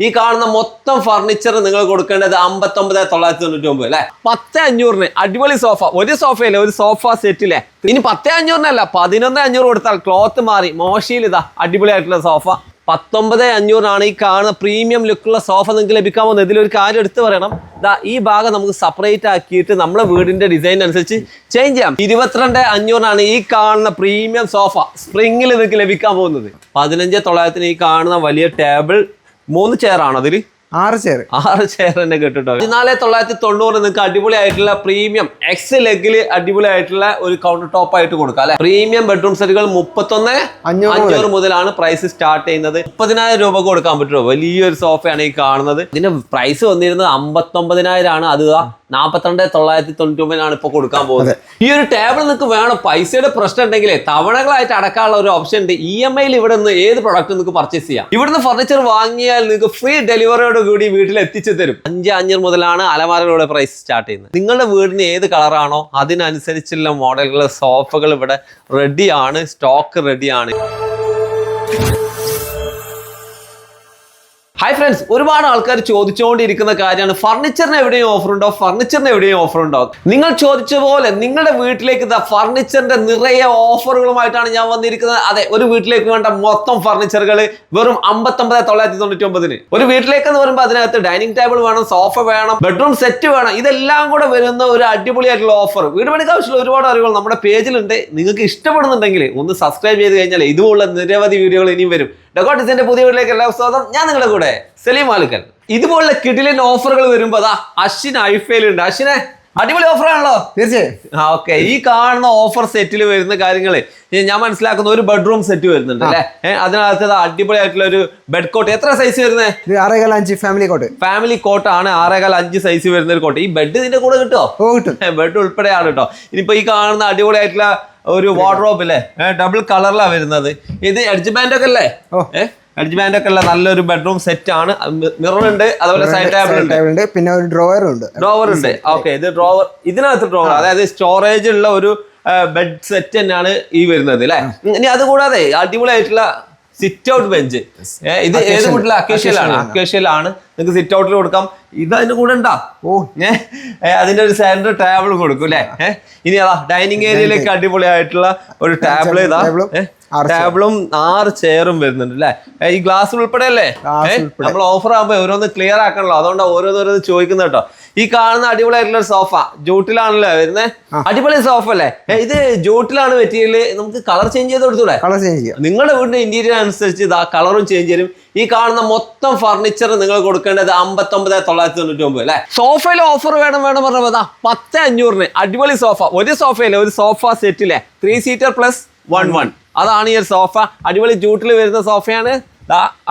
ഈ കാണുന്ന മൊത്തം ഫർണിച്ചർ നിങ്ങൾ കൊടുക്കേണ്ടത് അമ്പത്തൊമ്പത് തൊള്ളായിരത്തി തൊണ്ണൂറ്റി ഒമ്പത് അല്ലെ? പത്ത് അഞ്ഞൂറിന് അടിപൊളി സോഫ ഒരു സോഫയല്ലേ ഒരു സോഫ സെറ്റിലെ ഇനി പത്ത് അഞ്ഞൂറിനല്ല പതിനൊന്ന് അഞ്ഞൂറ് കൊടുത്താൽ ക്ലോത്ത് മാറി. മോശയിൽ ഇതാ അടിപൊളിയായിട്ടുള്ള സോഫ പത്തൊമ്പത് അഞ്ഞൂറാണ് ഈ കാണുന്ന പ്രീമിയം ലുക്കുള്ള സോഫ നിങ്ങൾക്ക് ലഭിക്കാൻ പോകുന്നത്. ഇതിലൊരു കാര്യം എടുത്തു പറയണം. ഇതാ ഈ ഭാഗം നമുക്ക് സെപ്പറേറ്റ് ആക്കിയിട്ട് നമ്മുടെ വീടിന്റെ ഡിസൈൻ അനുസരിച്ച് ചേഞ്ച് ചെയ്യാം. ഇരുപത്തിരണ്ട് അഞ്ഞൂറിനാണ് ഈ കാണുന്ന പ്രീമിയം സോഫ സ്പ്രിങ്ങിൽ നിങ്ങൾക്ക് ലഭിക്കാൻ പോകുന്നത്. പതിനഞ്ച് തൊള്ളായിരത്തിന് ഈ കാണുന്ന വലിയ ടേബിൾ മൂന്ന് ചെയർ അതിൽ ആറ് ചെയർ ആറ് ചെയർ തന്നെ കിട്ടും പതിനാല് തൊള്ളായിരത്തി തൊണ്ണൂറ് നിങ്ങൾക്ക് അടിപൊളിയായിട്ടുള്ള പ്രീമിയം എക്സ് ലെഗിൽ അടിപൊളിയായിട്ടുള്ള ഒരു കൗണ്ടർ ടോപ്പ് ആയിട്ട് കൊടുക്കാം അല്ലെ? പ്രീമിയം ബെഡ്റൂം സെറ്റുകൾ മുപ്പത്തൊന്ന് അഞ്ഞൂറ് മുതലാണ് പ്രൈസ് സ്റ്റാർട്ട് ചെയ്യുന്നത്. മുപ്പതിനായിരം രൂപ കൊടുക്കാൻ പറ്റുമോ? വലിയൊരു സോഫയാണ് ഈ കാണുന്നത്. ഇതിന്റെ പ്രൈസ് വന്നിരുന്നത് അമ്പത്തൊമ്പതിനായിരം ആണ് അത് നാൽപ്പത്തിരണ്ട് തൊള്ളായിരത്തി തൊണ്ണൂറ്റി ഒമ്പതിനാണ് ഇപ്പൊ കൊടുക്കാൻ പോകുന്നത്. ഈ ഒരു ടേബിൾ നിങ്ങൾക്ക് വേണം. പൈസയുടെ പ്രശ്നം ഉണ്ടെങ്കിലേ തവണകളായിട്ട് അടക്കാനുള്ള ഒരു ഓപ്ഷൻ ഉണ്ട്. ഇ എം ഐയിൽ ഇവിടെ നിന്ന് ഏത് പ്രൊഡക്റ്റ് നിങ്ങൾക്ക് പർച്ചേസ് ചെയ്യാം? ഇവിടുന്ന് ഫർണിച്ചർ വാങ്ങിയാൽ നിങ്ങൾക്ക് ഫ്രീ ഡെലിവറിയോട് കൂടി വീട്ടിൽ എത്തിച്ചു തരും. അഞ്ച് അഞ്ഞൂറ് മുതലാണ് അലമാരകളുടെ പ്രൈസ് സ്റ്റാർട്ട് ചെയ്യുന്നത്. നിങ്ങളുടെ വീടിന് ഏത് കളറാണോ അതിനനുസരിച്ചുള്ള മോഡലുകൾ സോഫകൾ ഇവിടെ റെഡിയാണ് സ്റ്റോക്ക് റെഡിയാണ് ഹായ് ഫ്രണ്ട്സ് ഒരുപാട് ആൾക്കാർ ചോദിച്ചുകൊണ്ടിരിക്കുന്ന കാര്യമാണ്. ഫർണിച്ചറിന് എവിടെയും ഓഫർ ഉണ്ടോ? ഫർണിച്ചറിന് എവിടെയും ഓഫർ ഉണ്ടോ? നിങ്ങൾ ചോദിച്ച പോലെ നിങ്ങളുടെ വീട്ടിലേക്ക് ഇതാ ഫർണിച്ചറിന്റെ നിറയെ ഓഫറുകളുമായിട്ടാണ് ഞാൻ വന്നിരിക്കുന്നത്. അതെ ഒരു വീട്ടിലേക്ക് വേണ്ട മൊത്തം ഫർണിച്ചറുകൾ വെറും അമ്പത്തൊമ്പത് തൊള്ളായിരത്തി തൊണ്ണൂറ്റി ഒമ്പതിന് ഒരു വീട്ടിലേക്ക് എന്ന് പറയുമ്പോൾ അതിനകത്ത് ഡൈനിങ് ടേബിൾ വേണം സോഫ വേണം ബെഡ്റൂം സെറ്റ് വേണം. ഇതെല്ലാം കൂടെ വരുന്ന ഒരു അടിപൊളിയായിട്ടുള്ള ഓഫർ വീട് പണിക്ക് ആവശ്യമുള്ള ഒരുപാട് അറിവുകൾ നമ്മുടെ പേജിലുണ്ട് നിങ്ങൾക്ക് ഇഷ്ടപ്പെടുന്നുണ്ടെങ്കിൽ ഒന്ന് സബ്സ്ക്രൈബ് ചെയ്ത് കഴിഞ്ഞാൽ ഇതുപോലുള്ള നിരവധി വീഡിയോകൾ ഇനിയും വരും. ഡെക്കോട്ടിസിന്റെ പുതിയ വീട്ടിലേക്ക് എല്ലാ സ്വാഗതം. ഞാൻ നിങ്ങളുടെ കൂടെ സലീം മാലുക്കൽ. ഇതുപോലുള്ള കിടിലൻ ഓഫറുകൾ വരുമ്പോ അതാ അശ്വിൻ ഐഫയിലുണ്ട് അശ്വിനെ അടിപൊളി ഓഫറാണല്ലോ. തീർച്ചയായും. ആ ഓക്കെ ഈ കാണുന്ന ഓഫർ സെറ്റിൽ വരുന്ന കാര്യങ്ങൾ ഞാൻ മനസ്സിലാക്കുന്ന ഒരു ബെഡ്റൂം സെറ്റ് വരുന്നുണ്ട് അല്ലെ? അതിനകത്ത് അടിപൊളി അടിപൊളിയായിട്ടുള്ള ഒരു ബെഡ് കോട്ട് എത്ര സൈസ് വരുന്നത് ആറേകാൽ അഞ്ച് ഫാമിലി കോട്ട് ഫാമിലി കോട്ടാണ് ആറേകാൽ അഞ്ച് സൈസ് വരുന്ന ഒരു കോട്ട് ഈ ബെഡ് ഇതിന്റെ കൂടെ കിട്ടോ? കിട്ടും. ബെഡ് ഉൾപ്പെടെയാണ് കേട്ടോ ഇനിയിപ്പോ ഈ കാണുന്ന അടിപൊളിയായിട്ടുള്ള ഒരു വാർഡ്രോബ് അല്ലേ ഡബിൾ കളറിലാണ് വരുന്നത്. ഇത് എഡ്ജ് ബാൻഡ് ഒക്കെ അല്ലേ? ഏഹ് എഡ്ജ് ബാൻഡ് ഒക്കെ ഉള്ള നല്ലൊരു ബെഡ്റൂം സെറ്റ് ആണ്. മിറർ ഉണ്ട് അതുപോലെ സൈഡ് ടേബിൾ ഉണ്ട് പിന്നെ ഒരു ഡ്രോവർ ഉണ്ട്. ഡ്രോവർ ഉണ്ട്. ഓക്കെ ഇത് ഡ്രോവർ ഇതിനകത്ത് ഡ്രോവർ അതായത് സ്റ്റോറേജ് ഉള്ള ഒരു ബെഡ് സെറ്റ് തന്നെയാണ് ഈ വരുന്നത് അല്ലേ ഇനി അതുകൂടാതെ അടിപൊളിയായിട്ടുള്ള സിറ്റ് ഔട്ട് ബെഞ്ച് ഇത് ഏത് വീട്ടിലെ അക്കേഷ്യലാണ് അക്കേഷ്യലാണ് നിങ്ങൾക്ക് സിറ്റ് ഔട്ടിൽ കൊടുക്കാം. ഇത് അതിന്റെ കൂടെ ഉണ്ടാ? ഓ. ഏഹ് അതിന്റെ ഒരു സെന്റർ ടേബിൾ കൊടുക്കും അല്ലേ ഇനി അതാ ഡൈനിങ് ഏരിയയിലേക്ക് അടിപൊളിയായിട്ടുള്ള ഒരു ടേബിൾ ഇതാ. ടേബിളും ആറ് ചെയറും വരുന്നുണ്ട് അല്ലെ ഈ ഗ്ലാസ് ഉൾപ്പെടെ. അല്ലേ. നമ്മൾ ഓഫർ ആകുമ്പോ ഓരോന്ന് ക്ലിയർ ആക്കണല്ലോ. അതുകൊണ്ടാണ് ഓരോന്നോരോന്ന് ചോദിക്കുന്നത് കേട്ടോ. ഈ കാണുന്ന അടിപൊളിയായിട്ടുള്ള സോഫ ജൂട്ടിലാണല്ലോ വരുന്നത് അടിപൊളി സോഫ അല്ലേ? ഇത് ജൂട്ടിലാണ് മെറ്റീരിയൽ നമുക്ക് കളർ ചേഞ്ച് ചെയ്ത് കൊടുത്തൂടെ? കളർ ചേഞ്ച് ചെയ്യാം. നിങ്ങളുടെ വീടിന്റെ ഇന്റീരിയർ അനുസരിച്ച് ഇതാ കളറും ചേഞ്ച് ചെയ്യും ഈ കാണുന്ന മൊത്തം ഫർണിച്ചർ നിങ്ങൾ കൊടുക്കേണ്ടത് അമ്പത്തൊമ്പത് തൊള്ളായിരത്തി തൊണ്ണൂറ്റി ഒമ്പത് അല്ലെ? സോഫയിൽ ഓഫർ വേണം വേണം പറഞ്ഞാൽ പത്ത് അഞ്ഞൂറിന്. അടിപൊളി സോഫ ഒരു സോഫയിലെ ഒരു സോഫ സെറ്റിലെ three seater plus one one അതാണ് ഈ ഒരു സോഫ അടിപൊളി ജൂട്ടിൽ വരുന്ന സോഫയാണ്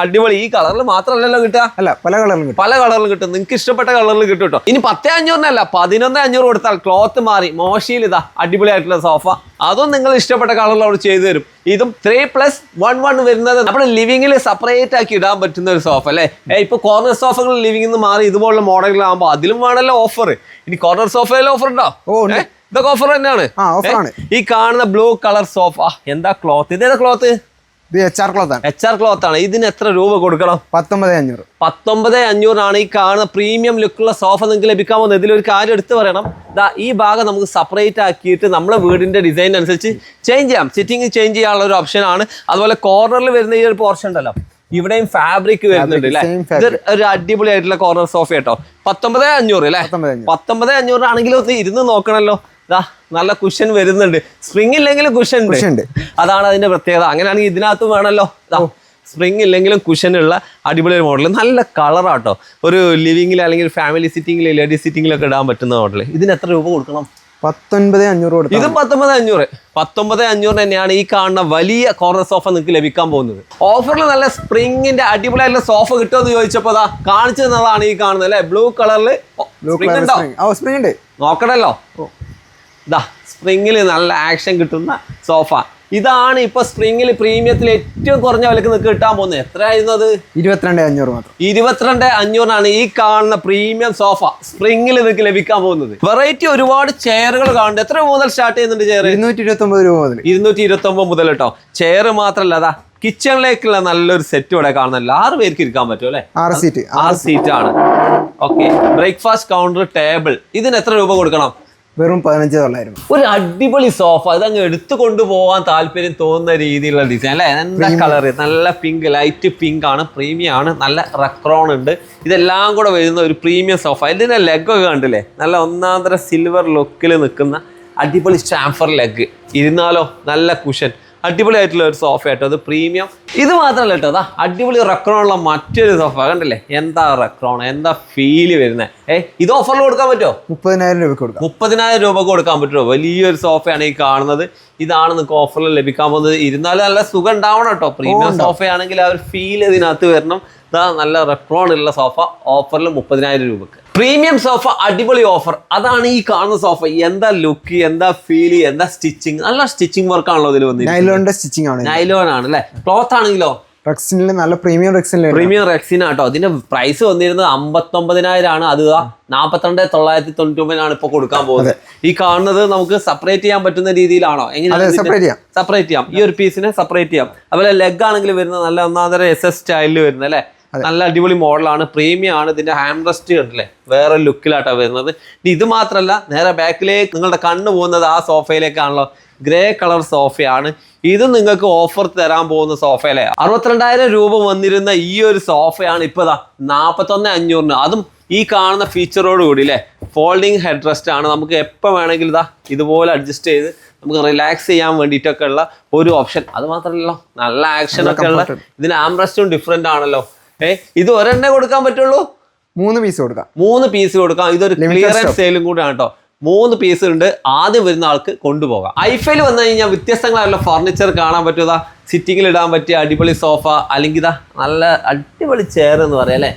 അടിപൊളി. ഈ കളറിൽ മാത്രമല്ലല്ലോ കിട്ടുക. അല്ല പല കളറിലും കിട്ടും. പല കളറിലും കിട്ടും. നിങ്ങൾക്ക് ഇഷ്ടപ്പെട്ട കളറിൽ കിട്ടും കേട്ടോ ഇനി പത്തേ അഞ്ഞൂറിനല്ല പതിനൊന്ന് അഞ്ഞൂറ് കൊടുത്താൽ ക്ലോത്ത് മാറി മോശയിൽ ഇതാ അടിപൊളിയായിട്ടുള്ള സോഫ അതും നിങ്ങൾ ഇഷ്ടപ്പെട്ട കളറിൽ അവർ ചെയ്തു തരും. ഇതും ത്രീ പ്ലസ് വൺ വൺ വരുന്നത് നമ്മുടെ ലിവിങ്ങിൽ സെപ്പറേറ്റ് ആക്കി ഇടാൻ പറ്റുന്ന ഒരു സോഫ അല്ലേ? ഇപ്പൊ കോർണർ സോഫകൾ ലിവിംഗിൽ നിന്ന് മാറി ഇതുപോലുള്ള മോഡലുകളാകുമ്പോൾ അതിലും വേണമല്ലോ ഓഫർ ഇനി കോർണർ സോഫയിൽ ഓഫർ ഉണ്ടോ? ഓ, ഇതൊക്കെ ഓഫർ തന്നെയാണ്. ഈ കാണുന്ന ബ്ലൂ കളർ സോഫ എന്താ ക്ലോത്ത് ഇതേതാ ക്ലോത്ത് ഇത് എച്ച് ആർ ക്ലോത്ത് ആണ്. എച്ച് ആർ ക്ലോത്ത് ആണ്. ഇതിന് എത്ര രൂപ കൊടുക്കണം? പത്തൊമ്പത് അഞ്ഞൂറ്. പത്തൊമ്പത് അഞ്ഞൂറാണ് ഈ കാണുന്ന പ്രീമിയം ലുക്കുള്ള സോഫ നിങ്ങൾക്ക് ലഭിക്കാൻ പോകുന്നത് ഇതിലൊരു കാര്യം എടുത്തു പറയണം. ദാ ഈ ഭാഗം നമുക്ക് സെപ്പറേറ്റ് ആക്കിയിട്ട് നമ്മുടെ വീടിന്റെ ഡിസൈൻ അനുസരിച്ച് ചേഞ്ച് ചെയ്യാം. സിറ്റിംഗ് ചേഞ്ച് ചെയ്യാനുള്ള ഒരു ഓപ്ഷൻ ആണ്. അതുപോലെ കോർണറിൽ വരുന്ന ഈ ഒരു പോർഷൻ ഉണ്ടല്ലോ. ഇവിടെയും ഫാബ്രിക് വരുന്നുണ്ട് അല്ലേ? ഒരു ഇത് ഒരു അടിപൊളിയായിട്ടുള്ള കോർണർ സോഫ കേട്ടോ. പത്തൊമ്പത് അഞ്ഞൂറ് അല്ലേ? പത്തൊമ്പത് അഞ്ഞൂറ്. പത്തൊമ്പത് അഞ്ഞൂറാണെങ്കിലും ഒന്ന് ഇരുന്ന് നോക്കണല്ലോ. ദാ നല്ല കുഷൻ വരുന്നുണ്ട്. സ്പ്രിംഗ് ഇല്ലെങ്കിലും കുഷൻ ഉണ്ട്. അതാണ് അതിന്റെ പ്രത്യേകത. അങ്ങനെയാണെങ്കിൽ ഇതിനകത്തും വേണമല്ലോ. സ്പ്രിംഗ് ഇല്ലെങ്കിലും കുഷനുള്ള അടിപൊളി മോഡൽ നല്ല കളറാട്ടോ ഒരു ലിവിംഗിൽ അല്ലെങ്കിൽ ഫാമിലി സിറ്റിംഗിൽ ലേഡി സിറ്റിംഗിലൊക്കെ ഇടാൻ പറ്റുന്ന മോഡൽ ഇതിന് എത്ര രൂപ കൊടുക്കണം? പത്തൊൻപത് അഞ്ഞൂറ് ഇത് പത്തൊമ്പത് അഞ്ഞൂറ്. പത്തൊമ്പത് അഞ്ഞൂറ് തന്നെയാണ് ഈ കാണുന്ന വലിയ കോർണർ സോഫ നിങ്ങൾക്ക് ലഭിക്കാൻ പോകുന്നത്. ഓഫറിൽ നല്ല സ്പ്രിങ്ങിന്റെ അടിപൊളിയായിട്ടുള്ള സോഫ കിട്ടുമെന്ന് ചോദിച്ചപ്പോൾ അതാ കാണിച്ചു തന്നതാണ് ഈ കാണുന്നത് അല്ലെ? ബ്ലൂ കളറിൽ സ്പ്രിംഗ് ഉണ്ട്? നോക്കണല്ലോ. ഇതാ സ്പ്രിങ്ങിൽ നല്ല ആക്ഷൻ കിട്ടുന്ന സോഫ. ഇതാണ് ഇപ്പൊ സ്പ്രിങ്ങിൽ പ്രീമിയത്തിൽ ഏറ്റവും കുറഞ്ഞ വിലക്ക് നിങ്ങൾക്ക് കിട്ടാൻ പോകുന്നത്. എത്രയായിരുന്നു അത്? ഇരുപത്തിരണ്ട് അഞ്ഞൂറ് മാത്രം. ഇരുപത്തിരണ്ട് അഞ്ഞൂറാണ് ഈ കാണുന്ന പ്രീമിയം സോഫ സ്പ്രിങ്ങിൽ നിങ്ങൾക്ക് ലഭിക്കാൻ പോകുന്നത്. വെറൈറ്റി ഒരുപാട് ചെയറുകൾ കാണുന്നുണ്ട്. എത്ര മുതൽ സ്റ്റാർട്ട് ചെയ്യുന്നുണ്ട് ചെയർ ഇരുന്നൂറ്റി ഇരുപത്തി ഒമ്പത് രൂപ മുതൽ. ഇരുന്നൂറ്റി ഇരുപത്തി ഒമ്പത് മുതൽ കേട്ടോ. ചെയർ മാത്രല്ല അതാ കിച്ചണിലേക്കുള്ള നല്ലൊരു സെറ്റ് ഇവിടെ കാണുന്നല്ലോ ആറ് പേർക്ക് ഇരിക്കാൻ പറ്റും അല്ലേ? ആറ് സീറ്റ് ആറ് സീറ്റ് ആണ്. ഓക്കെ. Breakfast counter table. ഇതിന് എത്ര രൂപ കൊടുക്കണം? വെറും പതിനഞ്ച് തൊള്ളായിരം ഒരു അടിപൊളി സോഫ അത് അങ്ങ് എടുത്തു കൊണ്ടുപോകാൻ താല്പര്യം തോന്നുന്ന രീതിയിലുള്ള ഡിസൈൻ അല്ലേ? എന്താ കളർ നല്ല പിങ്ക് ലൈറ്റ് പിങ്ക് ആണ് പ്രീമിയം ആണ് നല്ല റക്രോൺ ഉണ്ട്. ഇതെല്ലാം കൂടെ വരുന്ന ഒരു പ്രീമിയം സോഫ ഇതിന്റെ ലെഗ് ഒക്കെ കണ്ടില്ലേ? നല്ല ഒന്നാന്തര സിൽവർ ലുക്കിൽ നിൽക്കുന്ന അടിപൊളി സ്റ്റാംഫർ ലെഗ് ഇരുന്നാലോ? നല്ല കുഷൻ അടിപൊളിയായിട്ടുള്ള ഒരു സോഫ കേട്ടോ അത് പ്രീമിയം ഇത് മാത്രമല്ല കേട്ടോ അതാ അടിപൊളി റെക്രോണുള്ള മറ്റൊരു സോഫ കണ്ടില്ലേ? എന്താ റെക്രോൺ എന്താ ഫീൽ വരുന്നത് ഏ ഇത് ഓഫറിൽ കൊടുക്കാൻ പറ്റുമോ മുപ്പതിനായിരം രൂപയ്ക്ക് കൊടുക്കാം. മുപ്പതിനായിരം രൂപ കൊടുക്കാൻ പറ്റുമോ വലിയൊരു സോഫയാണ് ഈ കാണുന്നത്. ഇതാണ് നിങ്ങൾക്ക് ഓഫറിൽ ലഭിക്കാൻ പോകുന്നത്. ഇരുന്നാലും നല്ല സുഖം ഉണ്ടാവണം കേട്ടോ. പ്രീമിയം സോഫയാണെങ്കിൽ ആ ഒരു ഫീൽ ഇതിനകത്ത് വരണം. ഇതാ നല്ല റെക്രോൺ ഉള്ള സോഫ ഓഫറിൽ മുപ്പതിനായിരം രൂപക്ക് പ്രീമിയം സോഫ അടിപൊളി ഓഫർ അതാണ് ഈ കാണുന്ന സോഫ. എന്താ ലുക്ക് എന്താ ഫീൽ എന്താ സ്റ്റിച്ചിങ് നല്ല സ്റ്റിച്ചിങ് വർക്ക് ആണല്ലോ ഇതിൽ വന്നിരിക്കുന്നത്. നൈലോണിന്റെ സ്റ്റിച്ചിങ് ആണ്. നൈലോൺ ആണ് അല്ലേ? ക്ലോത്ത് ആണെങ്കിലോ? റെക്സിനിൽ നല്ല പ്രീമിയം റെക്സിനിൽ പ്രീമിയം റെക്സിന കേട്ടോ അതിന്റെ പ്രൈസ് വന്നിരുന്നത് അമ്പത്തൊമ്പതിനായിരം ആണ് അത് നാൽപ്പത്തിരണ്ട് തൊള്ളായിരത്തി തൊണ്ണൂറ്റി ഒമ്പതിനാണ് ഇപ്പൊ കൊടുക്കാൻ പോകുന്നത്. ഈ കാണുന്നത് നമുക്ക് സെപ്പറേറ്റ് ചെയ്യാൻ പറ്റുന്ന രീതിയിലാണോ? എങ്ങനെയാണ് സെപ്പറേറ്റ് ചെയ്യാം. സെപ്പറേറ്റ് ചെയ്യാം. ഈ ഒരു പീസിനെ സെപ്പറേറ്റ് ചെയ്യാം. അതുപോലെ ലെഗ് ആണെങ്കിൽ വരുന്നത് നല്ല ഒന്നാന്തര എസ് എസ് സ്റ്റൈലിൽ വരുന്നത് അല്ലേ? നല്ല അടിപൊളി മോഡലാണ്. പ്രീമിയം ആണ് ഇതിന്റെ ഹാൻഡ് റെസ്റ്റ് കണ്ടില്ലേ? വേറെ ലുക്കിലായിട്ടാണ് വരുന്നത്. ഇത് മാത്രമല്ല നേരെ ബാക്കിലേക്ക് നിങ്ങളുടെ കണ്ണ് പോകുന്നത് ആ സോഫയിലേക്കാണല്ലോ. Grey colour സോഫയാണ്. ഇത് നിങ്ങൾക്ക് ഓഫർ തരാൻ പോകുന്ന സോഫയിലെ അറുപത്തിരണ്ടായിരം രൂപ വന്നിരുന്ന ഈ ഒരു സോഫയാണ് ഇപ്പൊ ദാ നാൽപ്പത്തൊന്ന് അഞ്ഞൂറിന്. അതും ഈ കാണുന്ന ഫീച്ചറോട് കൂടി അല്ലേ ഫോൾഡിങ് ഹെഡ് റെസ്റ്റ് ആണ്. നമുക്ക് എപ്പോൾ വേണമെങ്കിലും ഇതാ ഇതുപോലെ അഡ്ജസ്റ്റ് ചെയ്ത് നമുക്ക് റിലാക്സ് ചെയ്യാൻ വേണ്ടിയിട്ടൊക്കെ ഉള്ള ഒരു ഓപ്ഷൻ അത് മാത്രമല്ലല്ലോ നല്ല ആക്ഷൻ ഒക്കെ ഉള്ള ഇതിന് ആംറസ്റ്റും ഡിഫറെന്റ് ആണല്ലോ. ഏ ഇത് ഒരെണ്ണേ കൊടുക്കാൻ പറ്റുള്ളൂ? മൂന്ന് പീസ് കൊടുക്കാം. മൂന്ന് പീസ് കൊടുക്കാം. ഇതൊരു ക്ലിയറൻസ് സെയിലും കൂടെയാണ് കേട്ടോ മൂന്ന് പീസ് ഉണ്ട്. ആദ്യം വരുന്ന ആൾക്ക് കൊണ്ടുപോകാം. ഐഫയിൽ വന്നു കഴിഞ്ഞാൽ വ്യത്യസ്തങ്ങളായുള്ള ഫർണിച്ചർ കാണാൻ പറ്റുക സിറ്റിങ്ങിൽ ഇടാൻ പറ്റിയ അടിപൊളി സോഫ അല്ലെങ്കിൽ ഇതാ നല്ല അടിപൊളി ചെയർ എന്ന് പറയാം അല്ലേ?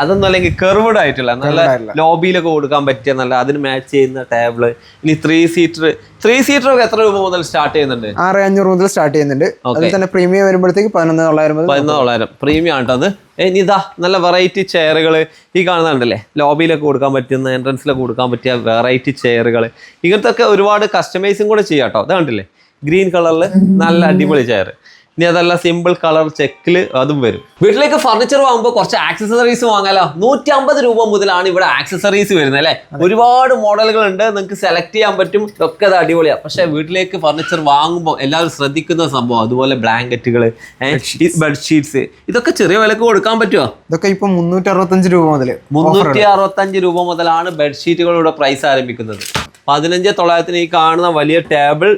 അതൊന്നും അല്ലെങ്കിൽ കെർവഡ് ആയിട്ടുള്ള നല്ല ലോബിയിലൊക്കെ കൊടുക്കാൻ പറ്റിയ നല്ല അതിന് മാച്ച് ചെയ്യുന്ന ടേബിൾ ഇനി ത്രീ സീറ്റർ ത്രീ സീറ്റർ ഒക്കെ എത്ര രൂപ മുതൽ സ്റ്റാർട്ട് ചെയ്യുന്നുണ്ട്? ആറ് അഞ്ഞൂറ് മുതൽ സ്റ്റാർട്ട് ചെയ്യുന്നുണ്ട്. അതിൽ തന്നെ പ്രീമിയം വരുമ്പോഴത്തേക്ക് പതിനൊന്ന് തൊള്ളായിരം പതിനൊന്ന് തൊള്ളായിരം പ്രീമിയം ആണ് അത് ഇനി ഇതാ നല്ല വെറൈറ്റി ചെയറുകൾ ഈ കാണുന്നുണ്ടല്ലേ? ലോബിയിലൊക്കെ കൊടുക്കാൻ പറ്റുന്ന എൻട്രൻസിലൊക്കെ കൊടുക്കാൻ പറ്റിയ വെറൈറ്റി ചെയറുകൾ ഇങ്ങനത്തെ ഒക്കെ ഒരുപാട് കസ്റ്റമൈസും കൂടെ ചെയ്യാം കേട്ടോ അത് കണ്ടില്ലേ? ഗ്രീൻ കളറിൽ നല്ല അടിപൊളി ചെയർ ഇനി അതല്ല സിമ്പിൾ കളർ ചെക്കിൽ അതും വരും. വീട്ടിലേക്ക് ഫർണിച്ചർ വാങ്ങുമ്പോൾ കുറച്ച് ആക്സസറീസ് വാങ്ങാലോ? നൂറ്റി അമ്പത് രൂപ മുതലാണ് ഇവിടെ ആക്സസറീസ് വരുന്നത് അല്ലേ? ഒരുപാട് മോഡലുകൾ ഉണ്ട് നിങ്ങൾക്ക് സെലക്ട് ചെയ്യാൻ പറ്റും ഒക്കെ അത് അടിപൊളിയാണ് പക്ഷേ വീട്ടിലേക്ക് ഫർണിച്ചർ വാങ്ങുമ്പോൾ എല്ലാവരും ശ്രദ്ധിക്കുന്ന സംഭവം അതുപോലെ ബ്ലാങ്കറ്റുകൾ ബെഡ്ഷീറ്റ്സ് ഇതൊക്കെ ചെറിയ വിലക്ക് കൊടുക്കാൻ പറ്റുമോ ഇതൊക്കെ ഇപ്പൊ മുന്നൂറ്റി അറുപത്തഞ്ച് രൂപ മുതൽ മുന്നൂറ്റി അറുപത്തഞ്ച് രൂപ മുതലാണ് ബെഡ്ഷീറ്റുകളുടെ പ്രൈസ് ആരംഭിക്കുന്നത്. പതിനഞ്ച് തൊള്ളായിരത്തിന് ഈ കാണുന്ന വലിയ ടേബിൾ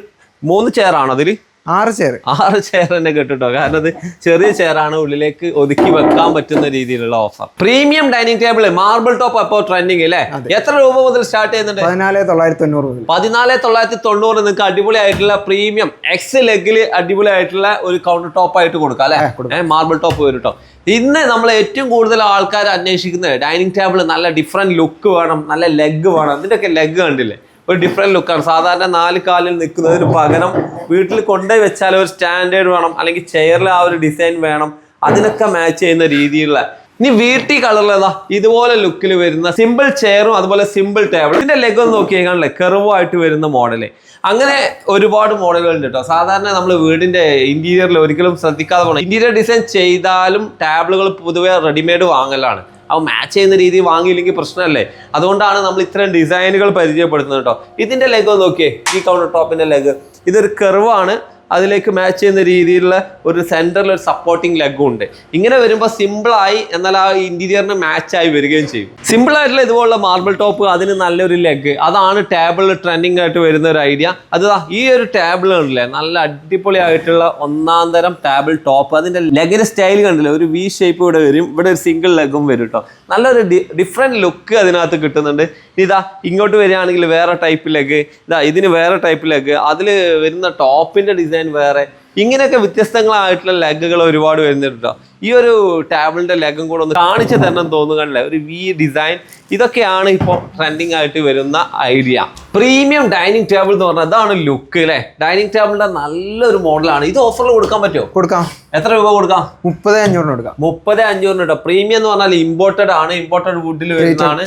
മൂന്ന് ചെയർ ആണോ അതിൽ ആറ് ചെയർ ആറ് ചെയർ തന്നെ കിട്ടുട്ടോ? കാരണം അത് ചെറിയ ചെയറാണ് ഉള്ളിലേക്ക് ഒതുക്കി വെക്കാൻ പറ്റുന്ന രീതിയിലുള്ള offer premium dining table marble top അപ്പോ ട്രെൻഡിങ് അല്ലേ എത്ര രൂപ മുതൽ സ്റ്റാർട്ട് ചെയ്യുന്നുണ്ട്? പതിനാല് തൊള്ളായിരത്തി തൊണ്ണൂറ് പതിനാല് തൊള്ളായിരത്തി തൊണ്ണൂറ് നിങ്ങൾക്ക് അടിപൊളിയായിട്ടുള്ള പ്രീമിയം എക്സ് ലെഗിൽ അടിപൊളിയായിട്ടുള്ള ഒരു കൗണ്ടർ ടോപ്പ് ആയിട്ട് കൊടുക്കാം അല്ലെ? മാർബിൾ ടോപ്പ് വരും കേട്ടോ ഇന്ന് നമ്മൾ ഏറ്റവും കൂടുതൽ ആൾക്കാർ അന്വേഷിക്കുന്നത് ഡൈനിങ് ടേബിൾ നല്ല ഡിഫറെന്റ് ലുക്ക് വേണം നല്ല ലെഗ് വേണം. ഇതിന്റെയൊക്കെ ലെഗ് കണ്ടില്ലേ? ഒരു ഡിഫറെന്റ് ലുക്കാണ് സാധാരണ നാല് കാലിൽ നിൽക്കുന്നതിന് പകരം വീട്ടിൽ കൊണ്ടുപോയി വെച്ചാൽ ഒരു സ്റ്റാൻഡേർഡ് വേണം അല്ലെങ്കിൽ ചെയറിൽ ആ ഒരു ഡിസൈൻ വേണം. അതിനൊക്കെ മാച്ച് ചെയ്യുന്ന രീതിയിലുള്ള. ഇനി വീട്ടി കളറിലതാ ഇതുപോലെ ലുക്കിൽ വരുന്ന സിമ്പിൾ ചെയറും അതുപോലെ സിമ്പിൾ ടേബിൾ ഇതിന്റെ ലെഗ് ഒന്ന് നോക്കി കഴിഞ്ഞാൽ കെർവായിട്ട് വരുന്ന മോഡൽ അങ്ങനെ ഒരുപാട് മോഡലുകൾ ഉണ്ട് കേട്ടോ സാധാരണ നമ്മൾ വീടിന്റെ ഇന്റീരിയറിൽ ഒരിക്കലും ശ്രദ്ധിക്കാതെ പോകണം ഇന്റീരിയർ ഡിസൈൻ ചെയ്താലും ടേബിളുകൾ പൊതുവെ റെഡിമെയ്ഡ് വാങ്ങലാണ്. അവ മാച്ച് ചെയ്യുന്ന രീതി വാങ്ങിയില്ലെങ്കിൽ പ്രശ്നമല്ലേ? അതുകൊണ്ടാണ് നമ്മൾ ഇത്തരം ഡിസൈനുകൾ പരിചയപ്പെടുത്തുന്നത് കേട്ടോ. ഇതിന്റെ ലെഗ് നോക്കിയേ. ഈ കൗണ്ടർ ടോപ്പിന്റെ ലെഗ് ഇതൊരു കെർവാണ് അതിലേക്ക് മാച്ച് ചെയ്യുന്ന രീതിയിലുള്ള ഒരു സെന്ററിൽ ഒരു സപ്പോർട്ടിങ് ലെഗും ഉണ്ട്. ഇങ്ങനെ വരുമ്പോൾ സിമ്പിളായി എന്നാൽ ആ ഇന്റീരിയറിന് മാച്ചായി വരികയും ചെയ്യും. സിമ്പിളായിട്ടുള്ള ഇതുപോലുള്ള മാർബിൾ ടോപ്പ് അതിന് നല്ലൊരു ലെഗ് അതാണ് ടേബിളിൽ ട്രെൻഡിങ് ആയിട്ട് വരുന്ന ഒരു ഐഡിയ അത് ഈ ഒരു ടേബിൾ ഉണ്ടല്ലേ നല്ല അടിപൊളിയായിട്ടുള്ള ഒന്നാം തരം ടേബിൾ ടോപ്പ് അതിന്റെ ലെഗിന്റെ സ്റ്റൈൽ കണ്ടില്ലേ ഒരു വി ഷേപ്പ് ഇവിടെ വരും. ഇവിടെ ഒരു സിംഗിൾ ലെഗും വരും കേട്ടോ നല്ലൊരു ഡിഫറെന്റ് ലുക്ക് അതിനകത്ത് കിട്ടുന്നുണ്ട്. ഇതാ ഇങ്ങോട്ട് വരികയാണെങ്കിൽ വേറെ ടൈപ്പിലേക്ക് ഇതാ ഇതിന് വേറെ ടൈപ്പിലേക്ക് അതിൽ വരുന്ന ടോപ്പിന്റെ ഡിസൈൻ വേറെ ഇങ്ങനെയൊക്കെ വ്യത്യസ്തങ്ങളായിട്ടുള്ള ലെഗുകൾ ഒരുപാട് വരുന്നുണ്ടോ? ഈ ഒരു ടേബിളിന്റെ ലെഗും കൂടെ ഒന്ന് കാണിച്ചു തരണം തോന്നുകയല്ലേ ഒരു വി ഡിസൈൻ ഇതൊക്കെയാണ് ഇപ്പോൾ ട്രെൻഡിങ് ആയിട്ട് വരുന്ന ഐഡിയ പ്രീമിയം ഡൈനിങ് ടേബിൾ എന്ന് പറഞ്ഞാൽ അതാണ് ലുക്ക് അല്ലേ ഡൈനിങ് ടേബിളിന്റെ നല്ലൊരു മോഡലാണ് ഇത് ഓഫറിൽ കൊടുക്കാൻ പറ്റുമോ? കൊടുക്കാം. എത്ര രൂപ കൊടുക്കാം? മുപ്പത് അഞ്ഞൂറിന് കൊടുക്കാം. മുപ്പത് അഞ്ഞൂറിന് കേട്ടോ പ്രീമിയം എന്ന് പറഞ്ഞാൽ ഇമ്പോർട്ടഡ് ആണ്. ഇമ്പോർട്ടഡ് വുഡിൽ വരുന്നതാണ്.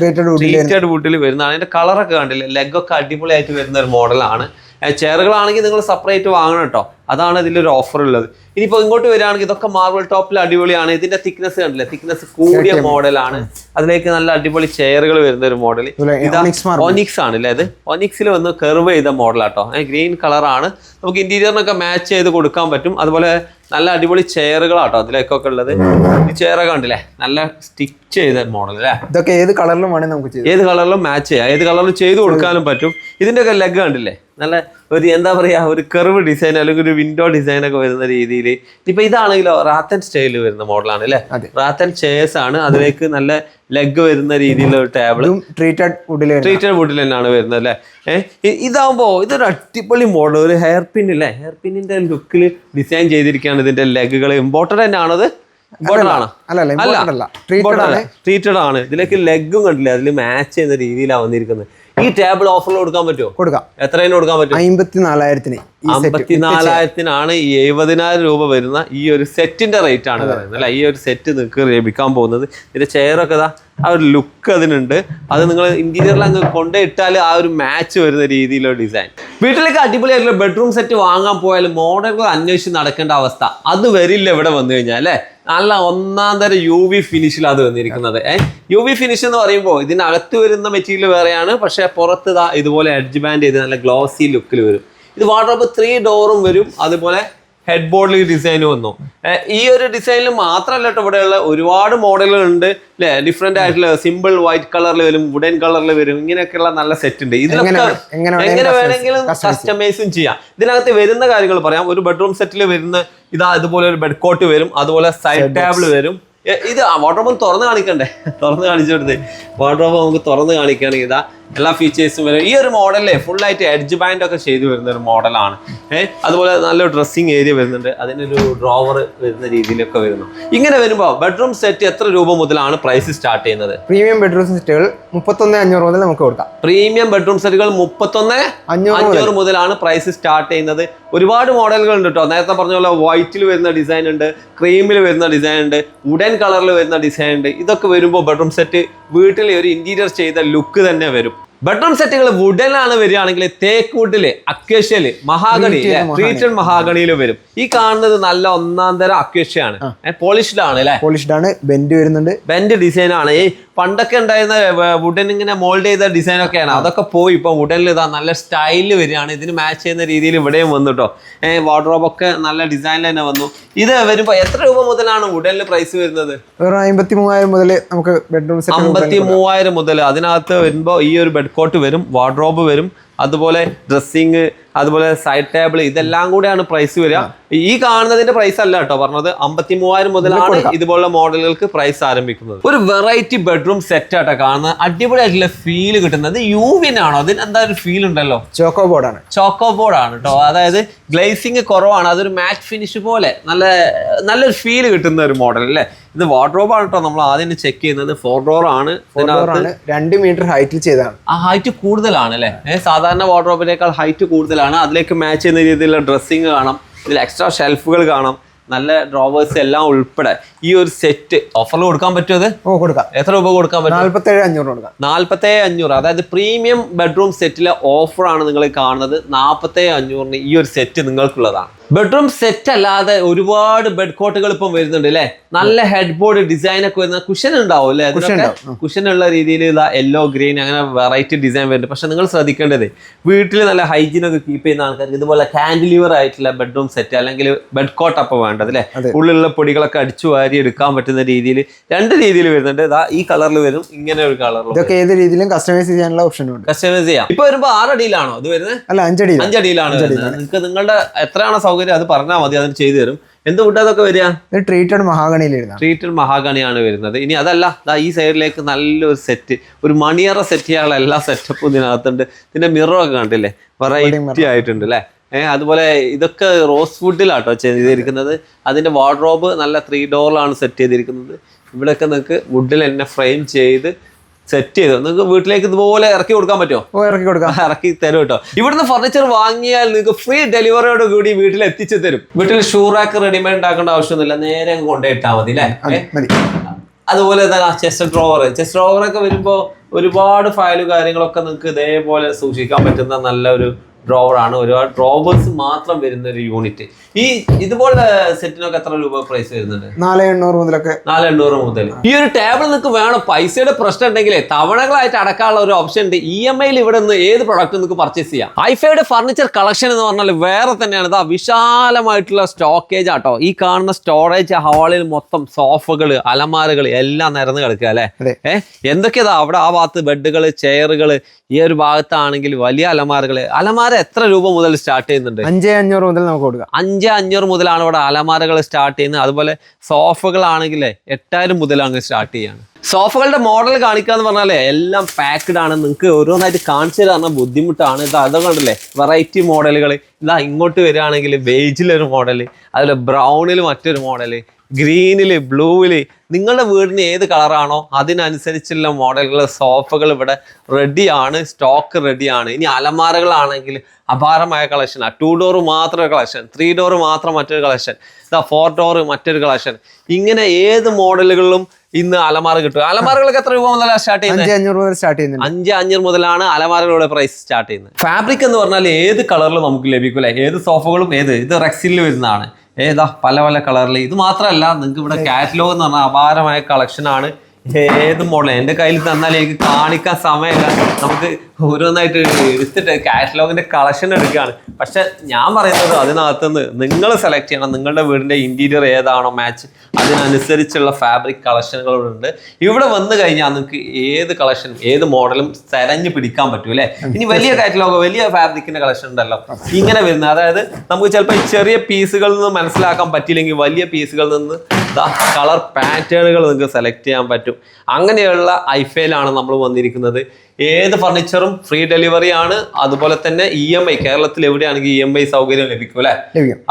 വുഡിൽ വരുന്നതാണ്. അതിന്റെ കളറൊക്കെ കണ്ടില്ലേ? ലെഗ് ഒക്കെ അടിപൊളിയായിട്ട് വരുന്ന ഒരു മോഡലാണ് ചെയറുകളാണെങ്കിൽ നിങ്ങൾ സെപ്പറേറ്റ് വാങ്ങണം കേട്ടോ. അതാണ് ഇതിലൊരു ഓഫർ ഉള്ളത്. ഇനിയിപ്പോൾ ഇങ്ങോട്ട് വരികയാണെങ്കിൽ ഇതൊക്കെ മാർബിൾ ടോപ്പിൽ അടിപൊളിയാണ്. ഇതിന്റെ തിക്നെസ് കണ്ടില്ലേ? തിക്നെസ് കൂടിയ മോഡലാണ് അതിലേക്ക് നല്ല അടിപൊളി ചെയറുകൾ വരുന്ന ഒരു മോഡൽ. ഒനിക്സ് ആണ് അല്ലേ അത് ഒനിക്സിൽ വന്ന് കെർവ് ചെയ്ത മോഡലാട്ടോ ഗ്രീൻ കളറാണ് നമുക്ക് ഇന്റീരിയറിനൊക്കെ മാച്ച് ചെയ്ത് കൊടുക്കാൻ പറ്റും. അതുപോലെ നല്ല അടിപൊളി ചെയറുകളാട്ടോ അതിലേക്കൊക്കെ ഉള്ളത്. ഈ ചെയറൊക്കെ ഉണ്ടല്ലേ നല്ല സ്റ്റിച്ച് ചെയ്ത മോഡൽ അല്ലേ? ഇതൊക്കെ ഏത് കളറിലും വേണമെങ്കിൽ നമുക്ക് ഏത് കളറിലും മാച്ച് ചെയ്യാം. ഏത് കളറിലും ചെയ്ത് കൊടുക്കാനും പറ്റും. ഇതിന്റെ ഒക്കെ ലെഗ് കണ്ടില്ലേ? നല്ല ഒരു എന്താ പറയുക ഒരു കർവ് ഡിസൈൻ അല്ലെങ്കിൽ ഒരു വിൻഡോ ഡിസൈൻ ഒക്കെ വരുന്ന രീതിയിൽ ഇപ്പൊ ഇതാണെങ്കിലോ റാത്തൻ സ്റ്റൈൽ വരുന്ന മോഡലാണ് അല്ലേ? റാത്തൻ ചെയർസ് ആണ് അതിലേക്ക് നല്ല ലെഗ് വരുന്ന രീതിയിലുള്ള ഒരു ടേബിൾ ഇതും ട്രീറ്റഡ് വുഡിൽ ട്രീറ്റഡ് വുഡിൽ തന്നെയാണ് വരുന്നത് അല്ലേ? ഏഹ് ഇതാവുമ്പോ ഇതൊരു അടിപൊളി മോഡൽ ഒരു ഹെയർ പിൻ അല്ലേ ഹെയർ പിന്നിന്റെ ലുക്കിൽ ഡിസൈൻ ചെയ്തിരിക്കുകയാണ് ഇതിന്റെ ലെഗുകൾ ഇമ്പോർട്ടഡ് തന്നെയാണത് ട്രീറ്റഡ് ആണ്? ഇതിലേക്ക് ലെഗും കണ്ടില്ല? അതിൽ മാച്ച് ചെയ്യുന്ന രീതിയിലാണ് വന്നിരിക്കുന്നത്. ഈ ടേബിൾ ഓഫറിൽ കൊടുക്കാൻ പറ്റുമോ കൊടുക്കാം. എത്രയും കൊടുക്കാൻ പറ്റും? അമ്പത്തി നാലായിരത്തിന് ഈ സെറ്റ് അമ്പത്തിനാലായിരത്തിനാണ് ഈ എഴുപതിനായിരം രൂപ വരുന്ന ഈ ഒരു സെറ്റിന്റെ റേറ്റ് ആണ് പറയുന്നത് അല്ല? ഈ ഒരു സെറ്റ് നിങ്ങൾക്ക് ലഭിക്കാൻ പോകുന്നത്. ഇതിന്റെ ചെയറൊക്കെ ഇതാ ആ ഒരു ലുക്ക് അതിനുണ്ട്. അത് നിങ്ങൾ ഇന്റീരിയറിൽ അങ്ങ് കൊണ്ടിട്ടാൽ ആ ഒരു മാച്ച് വരുന്ന രീതിയിലുള്ള ഡിസൈൻ വീട്ടിലേക്ക് അടിപൊളിയായിട്ടുള്ള ബെഡ്റൂം സെറ്റ് വാങ്ങാൻ പോയാൽ മോഡലുകൾ അന്വേഷിച്ച് നടക്കേണ്ട അവസ്ഥ. അത് വരില്ല ഇവിടെ വന്നു കഴിഞ്ഞാൽ അല്ലേ? നല്ല ഒന്നാം തരം യു വി ഫിനിഷിൽ അത് വന്നിരിക്കുന്നത്. യു വി ഫിനിഷ് എന്ന് പറയുമ്പോൾ ഇതിനകത്ത് വരുന്ന മെറ്റീരിയൽ വേറെയാണ് പക്ഷേ പുറത്ത് ഇതാ ഇതുപോലെ എഡ്ജ് ബാൻഡ് ചെയ്ത് നല്ല ഗ്ലോസി ലുക്കിൽ വരും. ഇത് വാർഡ്രോബ് ത്രീ ഡോറും വരും അതുപോലെ ഹെഡ് ബോർഡിൽ ഡിസൈൻ വന്നു. ഈ ഒരു ഡിസൈനിൽ മാത്രമല്ല കേട്ടോ ഇവിടെയുള്ള ഒരുപാട് മോഡലുകൾ ഉണ്ട് അല്ലെ ഡിഫറെന്റ് ആയിട്ടുള്ള സിമ്പിൾ വൈറ്റ് കളറിൽ വരും വുഡൻ കളറിൽ വരും ഇങ്ങനെയൊക്കെയുള്ള നല്ല സെറ്റ് ഉണ്ട്. ഇതിലൊക്കെ എങ്ങനെ- വേണമെങ്കിലും കസ്റ്റമൈസും ചെയ്യാം. ഇതിനകത്ത് വരുന്ന കാര്യങ്ങൾ പറയാം. ഒരു ബെഡ്റൂം സെറ്റിൽ വരുന്ന ഇതാ ഇതുപോലെ ഒരു ബെഡ് കോട്ട് വരും അതുപോലെ സൈഡ് ടേബിൾ വരും. ഇത് വാർഡ്രോബ് തുറന്ന് കാണിക്കണ്ടേ? തുറന്ന് കാണിച്ചു കൊടുത്ത് വാർഡ്രോബ് നമുക്ക് തുറന്ന് കാണിക്കുകയാണെങ്കിൽ ഇതാ എല്ലാ ഫീച്ചേഴ്സും വരും. ഈ ഒരു മോഡലിലെ ഫുൾ ആയിട്ട് എഡ്ജ് ബാൻഡ് ഒക്കെ ചെയ്തു വരുന്ന ഒരു മോഡലാണ് ഏഹ് അതുപോലെ നല്ല ഡ്രസ്സിങ് ഏരിയ വരുന്നുണ്ട്. അതിനൊരു ഡ്രോവർ വരുന്ന രീതിയിലൊക്കെ വരുന്നു. ഇങ്ങനെ വരുമ്പോൾ ബെഡ്റൂം സെറ്റ് എത്ര രൂപ മുതലാണ് പ്രൈസ് സ്റ്റാർട്ട് ചെയ്യുന്നത്? പ്രീമിയം ബെഡ്റൂം സെറ്റുകൾ മുപ്പത്തൊന്ന് അഞ്ഞൂറ് മുതൽ നമുക്ക് കൊടുക്കാം. പ്രീമിയം ബെഡ്റൂം സെറ്റുകൾ മുപ്പത്തൊന്ന് അഞ്ഞൂറ് മുതലാണ് പ്രൈസ് സ്റ്റാർട്ട് ചെയ്യുന്നത്. ഒരുപാട് മോഡലുകൾ ഉണ്ട് കേട്ടോ നേരത്തെ പറഞ്ഞ പോലെ വൈറ്റിൽ വരുന്ന ഡിസൈൻ ഉണ്ട് ക്രീമിൽ വരുന്ന ഡിസൈൻ ഉണ്ട് വുഡൻ കളറിൽ വരുന്ന ഡിസൈൻ ഉണ്ട്. ഇതൊക്കെ വരുമ്പോൾ ബെഡ്റൂം സെറ്റ് വീട്ടിലെ ഒരു ഇന്റീരിയർ ചെയ്ത ലുക്ക് തന്നെ വരും. ബെഡ്റൂം സെറ്റുകൾ വുഡനാണ് വരികയാണെങ്കിൽ തേക്കൂട്ടിൽ അക്വേഷ്യൽ മഹാഗണി ട്രീറ്റഡ് മഹാഗണിയിൽ വരും. ഈ കാണുന്നത് നല്ല ഒന്നാം തരം അക്വേഷ്യയാണ് പോളിഷ്ഡ് ആണ് അല്ലെ പോളിഷ്ഡ് ആണ് ബെൻഡ് വരുന്നുണ്ട്. ബെൻഡ് ഡിസൈൻ ആണ്. ഈ പണ്ടൊക്കെ ഉണ്ടായിരുന്ന വുഡൻ ഇങ്ങനെ മോൾഡ് ചെയ്ത ഡിസൈൻ ഒക്കെയാണ്. അതൊക്കെ പോയി. ഇപ്പൊ വുഡനിൽ ഇതാ നല്ല സ്റ്റൈലിൽ വരികയാണ്. ഇതിന് മാച്ച് ചെയ്യുന്ന രീതിയിൽ ഇവിടെയും വന്നു കേട്ടോ ഏഹ് വാർഡ്രോബ് ഒക്കെ നല്ല ഡിസൈനിൽ തന്നെ വന്നു. ഇത് വരുമ്പോ എത്ര രൂപ മുതലാണ് വുഡനിൽ പ്രൈസ് വരുന്നത്? വെറും അമ്പത്തി മൂവായിരം മുതൽ നമുക്ക് ബെഡ്റൂം അമ്പത്തി സെറ്റ് മൂവായിരം മുതൽ അതിനകത്ത് വരുമ്പോൾ ഈ ഒരു ബെഡ് കോട്ട് വരും വാർഡ്രോബ് വരും. അതുപോലെ ഡ്രസ്സിങ് അതുപോലെ സൈഡ് ടേബിൾ ഇതെല്ലാം കൂടെയാണ് പ്രൈസ് വരിക. ഈ കാണുന്നതിന്റെ പ്രൈസ് അല്ല കേട്ടോ പറഞ്ഞത്. അമ്പത്തി മൂവായിരം മുതലാണ് ഇതുപോലുള്ള മോഡലുകൾക്ക് പ്രൈസ് ആരംഭിക്കുന്നത്. ഒരു വെറൈറ്റി ബെഡ്റൂം സെറ്റ് ആട്ടോ കാണുന്നത്. അടിപൊളിയായിട്ടുള്ള ഫീൽ കിട്ടുന്നത്. യുവിനാണോ അതിന് എന്താ ഒരു ഫീൽ ഉണ്ടല്ലോ? ചോക്കോ ബോർഡ് ആണ്. ചോക്കോ ബോർഡ് ആണ് കേട്ടോ. അതായത് ഗ്ലേസിംഗ് കുറവാണ്. അതൊരു മാറ്റ് ഫിനിഷ് പോലെ നല്ല നല്ലൊരു ഫീൽ കിട്ടുന്ന ഒരു മോഡൽ അല്ലേ? ഇത് വാർഡ്രോബ് ആണ് കേട്ടോ. നമ്മൾ ആദ്യം ചെക്ക് ചെയ്യുന്നത്. ഫോർ ഡോർ ആണ്. രണ്ട് മീറ്റർ ഹൈറ്റിൽ ചെയ്താണ്. ആ ഹൈറ്റ് കൂടുതലാണ് അല്ലേ? സാധാരണ വാർഡ്രോബിനേക്കാൾ ഹൈറ്റ് കൂടുതലാണ്. അതിലേക്ക് മാച്ച് ചെയ്യുന്ന രീതിയിലുള്ള ഡ്രസ്സിങ് കാണാം. ഇതിൽ എക്സ്ട്രാ ഷെൽഫുകൾ കാണാം. നല്ല ഡ്രോവേഴ്സ് എല്ലാം ഉൾപ്പെടെ. ഈ ഒരു സെറ്റ് ഓഫറിൽ കൊടുക്കാൻ പറ്റുമോ അത്? കൊടുക്കാം. എത്ര രൂപ കൊടുക്കാൻ പറ്റും? നാല്പത്തേഴ് അഞ്ഞൂറ് കൊടുക്കാം. നാൽപ്പത്തേഴ് അഞ്ഞൂറ്. അതായത് പ്രീമിയം ബെഡ്റൂം സെറ്റിലെ ഓഫറാണ് നിങ്ങൾ കാണുന്നത്. നാൽപ്പത്തേഴ് അഞ്ഞൂറിന് ഈ ഒരു സെറ്റ് നിങ്ങൾക്കുള്ളതാണ്. ബെഡ്റൂം സെറ്റ് അല്ലാതെ ഒരുപാട് ബെഡ് കോട്ടുകൾ ഇപ്പം വരുന്നുണ്ട് അല്ലേ നല്ല ഹെഡ് ബോർഡ് ഡിസൈൻ ഒക്കെ വരുന്ന കുഷൻ ഉണ്ടാവും അല്ലേ കുഷൻ ഉള്ള രീതിയിൽ യെല്ലോ ഗ്രീൻ അങ്ങനെ വെറൈറ്റി ഡിസൈൻ വരുന്നുണ്ട്. പക്ഷെ നിങ്ങൾ ശ്രദ്ധിക്കേണ്ടത് വീട്ടിൽ നല്ല ഹൈജീൻ ഒക്കെ കീപ്പ് ചെയ്യുന്ന ആൾക്കാർക്ക് ഇതുപോലെ കാൻഡിലിവർ ആയിട്ടുള്ള ബെഡ്റൂം സെറ്റ് അല്ലെങ്കിൽ ബെഡ് കോട്ട് അപ്പം വേണ്ടത് അല്ലേ ഉള്ളിലുള്ള പൊടികളൊക്കെ അടിച്ചു വാരി എടുക്കാൻ പറ്റുന്ന രീതിയിൽ രണ്ട് രീതിയിൽ വരുന്നുണ്ട്. ഇതാ ഈ കളറിൽ വരും ഇങ്ങനെ ഒരു കളറിൽ ഇതൊക്കെ ഏത് രീതിയിലും കസ്റ്റമൈസ് ചെയ്യാനുള്ള ഓപ്ഷൻ ഉണ്ട്. കസ്റ്റമൈസ് ചെയ്യാം. ഇപ്പൊ വരുമ്പോ ആറടിയിലാണോ? ഇത് വരുന്നത്? അല്ല അഞ്ചടി അഞ്ചടിയിലാണ് നിങ്ങൾക്ക് നിങ്ങളുടെ എത്രയാണ് സൗകര്യം അത് പറഞ്ഞാൽ മതി അതിന് ചെയ്തു തരും. എന്തുകൊണ്ട് അതൊക്കെ വരിക? ട്രീറ്റഡ് മഹാഗണിയിൽ ട്രീറ്റഡ് മഹാഗണിയാണ് വരുന്നത്. ഇനി അതല്ല ഈ സൈഡിലേക്ക് നല്ലൊരു സെറ്റ് ഒരു മണിയറ സെറ്റ് ചെയ്യാനുള്ള എല്ലാ സെറ്റപ്പും ഇതിനകത്തുണ്ട്. ഇതിന്റെ മിററൊക്കെ കണ്ടില്ലേ? വെറൈറ്റി ആയിട്ടുണ്ട് അല്ലേ? ഏഹ് അതുപോലെ ഇതൊക്കെ റോസ് വുഡിലാട്ടോ ചെയ്തിരിക്കുന്നത്. അതിന്റെ വാർഡ്രോബ് നല്ല ത്രീ ഡോറിലാണ് സെറ്റ് ചെയ്തിരിക്കുന്നത്. ഇവിടെയൊക്കെ നിങ്ങൾക്ക് വുഡിൽ തന്നെ ഫ്രെയിം ചെയ്ത് സെറ്റ് ചെയ്തു. നിങ്ങൾക്ക് വീട്ടിലേക്ക് ഇതുപോലെ ഇറക്കി കൊടുക്കാൻ പറ്റുമോ? ഓ ഇറക്കി കൊടുക്കാം. ഇറക്കി തരും കേട്ടോ. ഇവിടുന്ന് ഫർണിച്ചർ വാങ്ങിയാൽ നിങ്ങൾക്ക് ഫ്രീ ഡെലിവറിയോട് കൂടി വീട്ടിൽ എത്തിച്ചു തരും. വീട്ടിൽ ഷൂറാക്ക് റെഡിമെയ്ഡ് ഉണ്ടാക്കേണ്ട ആവശ്യമൊന്നുമില്ല. നേരെ അങ്ങ് കൊണ്ടുപോയിട്ടാൽ മതി അല്ലേ? അതുപോലെ തന്നെ ചെസ്റ്റ് ഡ്രോവർ ചെസ്റ്റ് ഡ്രോവർ ഒക്കെ വരുമ്പോൾ ഒരുപാട് ഫയലും കാര്യങ്ങളൊക്കെ നിങ്ങൾക്ക് ഇതേപോലെ സൂക്ഷിക്കാൻ പറ്റുന്ന നല്ലൊരു ഡ്രോവർ ആണ്. ഒരുപാട് ഡ്രോവേഴ്സ് മാത്രം വരുന്ന ഒരു യൂണിറ്റ് ഈ ഇതുപോലെ സെറ്റിനൊക്കെ എത്ര രൂപ പ്രൈസ് വരുന്നുണ്ട്? നാല് എണ്ണൂറ് മുതലൊക്കെ. നാല് എണ്ണൂറ് മുതൽ ഈ ഒരു ടേബിൾ നിങ്ങൾക്ക് വേണം? പൈസയുടെ പ്രശ്നം ഉണ്ടെങ്കിലേ തവണകളായിട്ട് അടക്കാനുള്ള ഒരു ഓപ്ഷൻ ഉണ്ട്. ഇ എം ഐയിൽ ഇവിടെ നിന്ന് ഏത് പ്രൊഡക്റ്റ് നിങ്ങൾക്ക് പർച്ചേസ് ചെയ്യാം? ഐഫൈയുടെ ഫർണിച്ചർ കളക്ഷൻ എന്ന് പറഞ്ഞാൽ വേറെ തന്നെയാണ്. ഇതാ വിശാലമായിട്ടുള്ള സ്റ്റോക്കേജ് ആട്ടോ ഈ കാണുന്ന സ്റ്റോറേജ് ഹാളിൽ മൊത്തം സോഫകൾ അലമാരകൾ എല്ലാം നിരന്ന് കിടക്കുക അല്ലേ. ഏഹ് എന്തൊക്കെയാ അവിടെ ആ ഭാഗത്ത് ബെഡുകൾ ചെയറുകൾ ഈ ഒരു ഭാഗത്താണെങ്കിൽ വലിയ അലമാരകൾ അലമാര എത്ര രൂപ മുതൽ സ്റ്റാർട്ട് ചെയ്യുന്നുണ്ട്? അഞ്ച് അഞ്ഞൂറ് മുതൽ നമുക്ക് കൊടുക്കാം. അഞ്ച് അഞ്ഞൂറ് മുതലാണ് ഇവിടെ അലമാരകൾ സ്റ്റാർട്ട് ചെയ്യുന്നത്. അതുപോലെ സോഫകളാണെങ്കിലേ എട്ടായിരം മുതലാണ് സ്റ്റാർട്ട് ചെയ്യാണ്. സോഫകളുടെ മോഡൽ കാണിക്കുക എന്ന് പറഞ്ഞാലേ എല്ലാം പാക്ക്ഡ് ആണ്. നിങ്ങൾക്ക് ഓരോന്നായിട്ട് കാണിച്ചു തരാൻ ബുദ്ധിമുട്ടാണ്. ഇത് അതുകൊണ്ടല്ലേ വെറൈറ്റി മോഡലുകൾ ഇതാ ഇങ്ങോട്ട് വരികയാണെങ്കിൽ ബേജിലൊരു മോഡൽ അതുപോലെ ബ്രൗണിൽ മറ്റൊരു മോഡൽ ഗ്രീനിൽ ബ്ലൂവിൽ നിങ്ങളുടെ വീടിന് ഏത് കളറാണോ അതിനനുസരിച്ചുള്ള മോഡലുകൾ സോഫകൾ ഇവിടെ റെഡിയാണ് സ്റ്റോക്ക് റെഡിയാണ്. ഇനി അലമാരകളാണെങ്കിൽ അപാരമായ കളക്ഷനാണ് ടു ഡോർ മാത്രം കളക്ഷൻ ത്രീ ഡോർ മാത്രം മറ്റൊരു കളക്ഷൻ ഇതാ ഫോർ ഡോർ മറ്റൊരു കളക്ഷൻ. ഇങ്ങനെ ഏത് മോഡലുകളിലും ഇന്ന് അലമാര കിട്ടും. അലമാരകളൊക്കെ എത്ര രൂപ മുതലാണ് സ്റ്റാർട്ട് ചെയ്യുന്നത് അഞ്ച് അഞ്ഞൂറ് മുതൽ സ്റ്റാർട്ട് ചെയ്യുന്നത് അഞ്ച് അഞ്ഞൂറ് മുതലാണ് അലമാരകളുടെ പ്രൈസ് സ്റ്റാർട്ട് ചെയ്യുന്നത്. ഫാബ്രിക് എന്ന് പറഞ്ഞാൽ ഏത് കളറിൽ നമുക്ക് ലഭിക്കും അല്ലേ ഏത് സോഫകളും ഏത്? ഇത് റെക്സിൽ വരുന്നതാണ്. ഏതാ പല പല കളറിൽ ഇത് മാത്രമല്ല നിങ്ങൾക്ക് ഇവിടെ കാറ്റലോഗ് എന്ന് പറഞ്ഞാൽ അപാരമായ കളക്ഷൻ ആണ്. ഏത് മോഡൽ എന്റെ കയ്യിൽ തന്നാൽ എനിക്ക് കാണിക്കാൻ സമയമില്ല. നമുക്ക് ഓരോന്നായിട്ട് എടുത്തിട്ട് കാറ്റലോഗിന്റെ കളക്ഷൻ എടുക്കുകയാണ്. പക്ഷെ ഞാൻ പറയുന്നത് അതിനകത്തുനിന്ന് നിങ്ങൾ സെലക്ട് ചെയ്യണം. നിങ്ങളുടെ വീടിന്റെ ഇന്റീരിയർ ഏതാണോ മാച്ച് അതിനനുസരിച്ചുള്ള ഫാബ്രിക് കളക്ഷനുകളുണ്ട് ഇവിടെ വന്നു കഴിഞ്ഞാൽ നിങ്ങൾക്ക് ഏത് കളക്ഷൻ ഏത് മോഡലും തെരഞ്ഞു പിടിക്കാൻ പറ്റും അല്ലേ? ഇനി വലിയ കാറ്റലോഗ് വലിയ ഫാബ്രിക്കിന്റെ കളക്ഷൻ ഉണ്ടല്ലോ. ഇങ്ങനെ വരുന്നത്. അതായത് നമുക്ക് ചിലപ്പോൾ ചെറിയ പീസുകളിൽ നിന്ന് മനസ്സിലാക്കാൻ പറ്റിയില്ലെങ്കിൽ വലിയ പീസുകളിൽ നിന്ന് കളർ പാറ്റേണുകൾ നിങ്ങൾക്ക് സെലക്ട് ചെയ്യാൻ പറ്റും. അങ്ങനെയുള്ള ഐഫയിലാണ് നമ്മൾ വന്നിരിക്കുന്നത്. ഏത് ഫർണിച്ചറും ഫ്രീ ഡെലിവറി ആണ്. അതുപോലെ തന്നെ ഇ എം ഐ കേരളത്തിൽ എവിടെയാണെങ്കിൽ ഇ എം ഐ സൗകര്യം ലഭിക്കും അല്ലെ?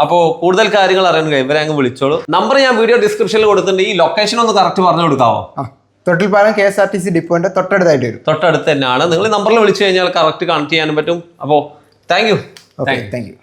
അപ്പോ അപ്പോൾ കൂടുതൽ കാര്യങ്ങൾ അറിയണമെങ്കിൽ ഇവരെ അങ്ങ് വിളിച്ചോളൂ. നമ്പർ ഞാൻ വീഡിയോ ഡിസ്ക്രിപ്ഷനിൽ കൊടുത്തിട്ടുണ്ട്. ഈ ലൊക്കേഷൻ ഒന്ന് കറക്റ്റ് പറഞ്ഞു കൊടുക്കാവോ? Thottilpalam K S R T C ഡിപ്പോന്റെ തൊട്ടടുത്തായിട്ട് വരും. തൊട്ടടുത്ത് തന്നെയാണ്. നിങ്ങൾ നമ്പറിൽ വിളിച്ചു കഴിഞ്ഞാൽ കറക്റ്റ് കണക്ട് ചെയ്യാനും പറ്റും. അപ്പോ താങ്ക് യു താങ്ക് യു